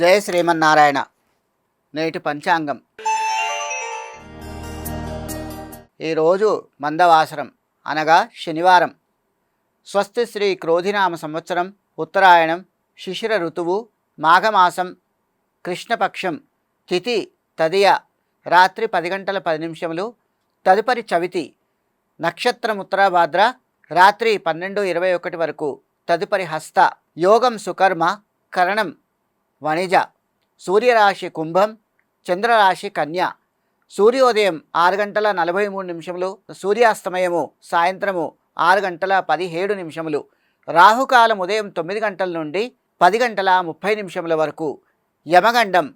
జయ శ్రీమన్నారాయణ. నేటి పంచాంగం. ఈరోజు మందవాసరం అనగా శనివారం. స్వస్తి శ్రీ క్రోధినామ సంవత్సరం ఉత్తరాయణం శిశిర ఋతువు మాఘమాసం కృష్ణపక్షం తిథి తదియ రాత్రి పది గంటల పది నిమిషములు తదుపరి చవితి నక్షత్రం ఉత్తరాభాద్ర రాత్రి పన్నెండు ఇరవై ఒకటి వరకు తదుపరి హస్త యోగం సుకర్మ కరణం వణిజ సూర్యరాశి కుంభం చంద్రరాశి కన్య. సూర్యోదయం ఆరు గంటల నలభై మూడు నిమిషములు సూర్యాస్తమయము సాయంత్రము ఆరు గంటల పదిహేడు నిమిషములు రాహుకాలం ఉదయం తొమ్మిది గంటల నుండి పది గంటల ముప్పై నిమిషముల వరకు యమగండం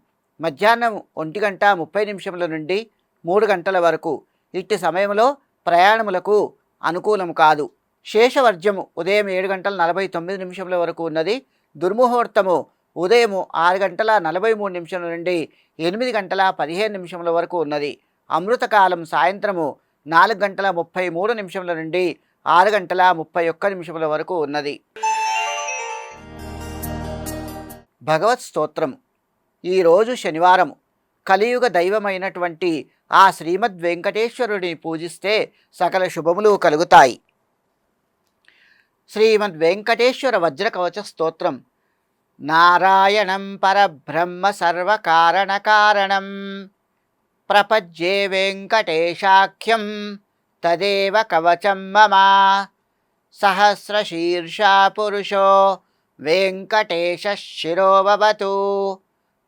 మధ్యాహ్నం ఒంటి గంట ముప్పై నిమిషముల నుండి మూడు గంటల వరకు ఇట్టి సమయంలో ప్రయాణములకు అనుకూలం కాదు. శేషవర్జ్యము ఉదయం ఏడు గంటల నలభై తొమ్మిది నిమిషముల వరకు ఉన్నది. దుర్ముహూర్తము ఉదయం ఆరు గంటల నలభై మూడు నిమిషముల నుండి ఎనిమిది గంటల పదిహేను నిమిషముల వరకు ఉన్నది. అమృతకాలం సాయంత్రము నాలుగు గంటల ముప్పై మూడు నిమిషముల నుండి ఆరు గంటల ముప్పై ఒక్క నిమిషముల వరకు ఉన్నది. భగవత్ స్తోత్రం. ఈరోజు శనివారం. కలియుగ దైవమైనటువంటి ఆ శ్రీమద్ వెంకటేశ్వరుని పూజిస్తే సకల శుభములు కలుగుతాయి. శ్రీమద్ వెంకటేశ్వర వజ్రకవచ స్తోత్రం. నారాయణం పరబ్రహ్మ సర్వకారణకారణం ప్రపజ్యే వెంకటేశాఖ్యం తదేవ కవచం మమ సహస్రశీర్షా పురుషో వెంకటేశ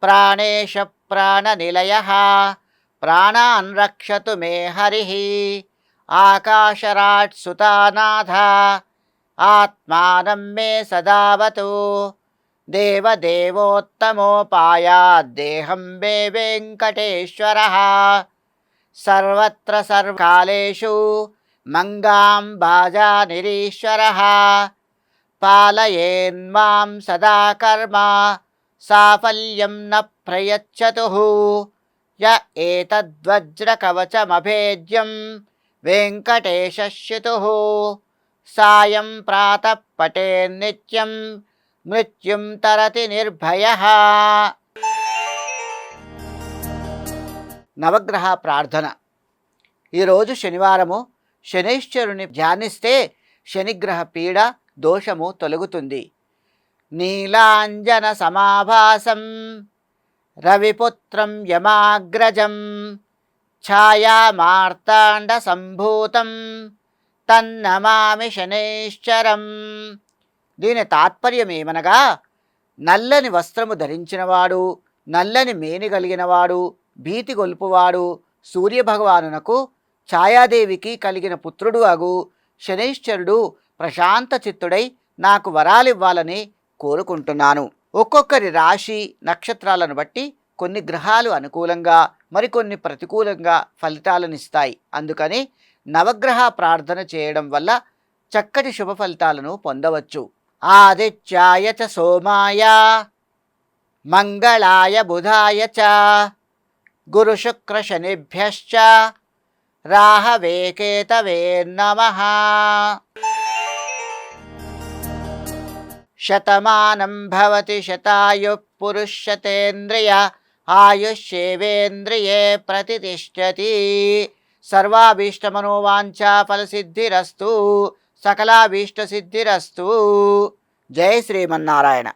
ప్రాణేశ ప్రాణనిలయ ప్రాణాన్ రక్షతు మే హరి ఆకాశరాట్సుతానాథ ఆత్మానం మే సదావతు దేవదేవోత్తమోపాయాద్దేహం మే వెంకటేశ్వర. సర్వత్ర సర్వకాలేషు మంగాం బాజానిరీశ్వర పాలయేన్మాం సదా కర్మ సాఫల్యం న ప్రయచ్చతు. య ఏతద్వజ్రకవచమభేద్యం వెంకటేశశ్యుతు. సాయం ప్రాతః పటేన్నిత్యం మృత్యుం తరతి నిర్భయ నవగ్రహ ప్రార్థన ఈరోజు శనివారము శనైశ్వరుని ధ్యానిస్తే శనిగ్రహ పీడ దోషము తొలగుతుంది. నీలాంజన సమాభాసం రవిపుత్రం యమాగ్రజం ఛాయామార్తాండ సంభూతం తన్నమామి శనైశ్చరం. దీని తాత్పర్యం ఏమనగా నల్లని వస్త్రము ధరించినవాడు నల్లని మేని కలిగినవాడు భీతి గొల్పువాడు సూర్యభగవానునకు ఛాయాదేవికి కలిగిన పుత్రుడు అగు శనైశ్చరుడు ప్రశాంత చిత్తుడై నాకు వరాలివ్వాలని కోరుకుంటున్నాను. ఒక్కొక్కరి రాశి నక్షత్రాలను బట్టి కొన్ని గ్రహాలు అనుకూలంగా మరికొన్ని ప్రతికూలంగా ఫలితాలనిస్తాయి. అందుకని నవగ్రహ ప్రార్థన చేయడం వల్ల చక్కటి శుభ ఫలితాలను పొందవచ్చు. ఆదిత్యాయ చ సోమాయ మంగళాయ బుధాయ చ గురు శుక్ర శనిభ్యశ్చ రాహవే కేతవే నమః శతమానం భవతి శతాయు పురుషతేంద్రియ ఆయుష్యేవేంద్రియే ప్రతిష్టతి సర్వాభీష్టమనోవాంఛా ఫలసిద్ధిరస్తు సకలాభీష్టసిద్ధిరస్తు జై శ్రీమన్నారాయణ.